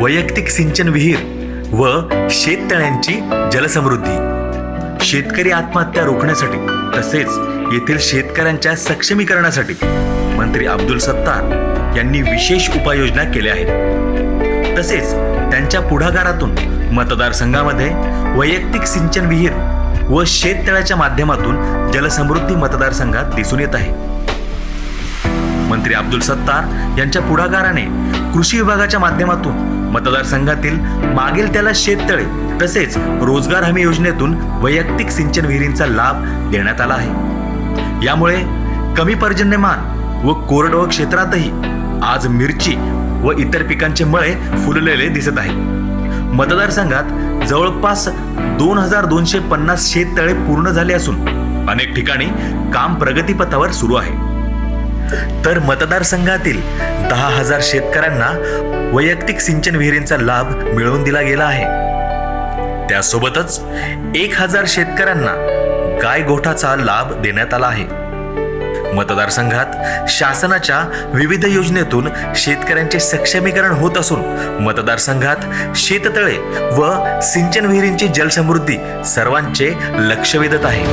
वैयक्तिक सिंचन विहीर व शेततळ्यांची जलसमृद्धी. शेतकरी आत्महत्या रोखण्यासाठी तसेच येथील शेतकऱ्यांच्या सक्षमीकरणासाठी मंत्री अब्दुल सत्तार यांनी विशेष उपाययोजना केल्या आहेत. तसेच त्यांच्या पुढाकारातून मतदारसंघामध्ये वैयक्तिक सिंचन विहीर व शेततळ्याच्या माध्यमातून जलसमृद्धी मतदारसंघात दिसून येत आहे. मंत्री अब्दुल सत्तार यांच्या पुढाकाराने कृषी विभागाच्या माध्यमातून मतदारसंघातील मागील त्याला शेततळे तसेच रोजगार हमी योजनेतून वैयक्तिक सिंचन विहिरींचा लाभ देण्यात आला आहे. यामुळे कमी पर्जन्यमान व कोरडवाहू क्षेत्रातही आज मिरची व इतर पिकांचे मळे फुललेले दिसत आहे मतदारसंघात जवळपास दोन हजार दोनशे पन्नास शेततळे पूर्ण झाले असून अनेक ठिकाणी काम प्रगतीपथावर सुरू आहे. तर मतदारसंघातील दहा हजार शेतकऱ्यांना वैयक्तिक सिंचन विहिरींचा लाभ मिळवून दिला गेला आहे. त्यासोबतच एक हजार शेतकऱ्यांना गाय गोठाचा लाभ देण्यात आला आहे. मतदारसंघात शासनाच्या विविध योजनेतून शेतकऱ्यांचे सक्षमीकरण होत असून मतदारसंघात शेततळे व सिंचन विहिरींची जलसमृद्धी सर्वांचे लक्ष वेधत आहे.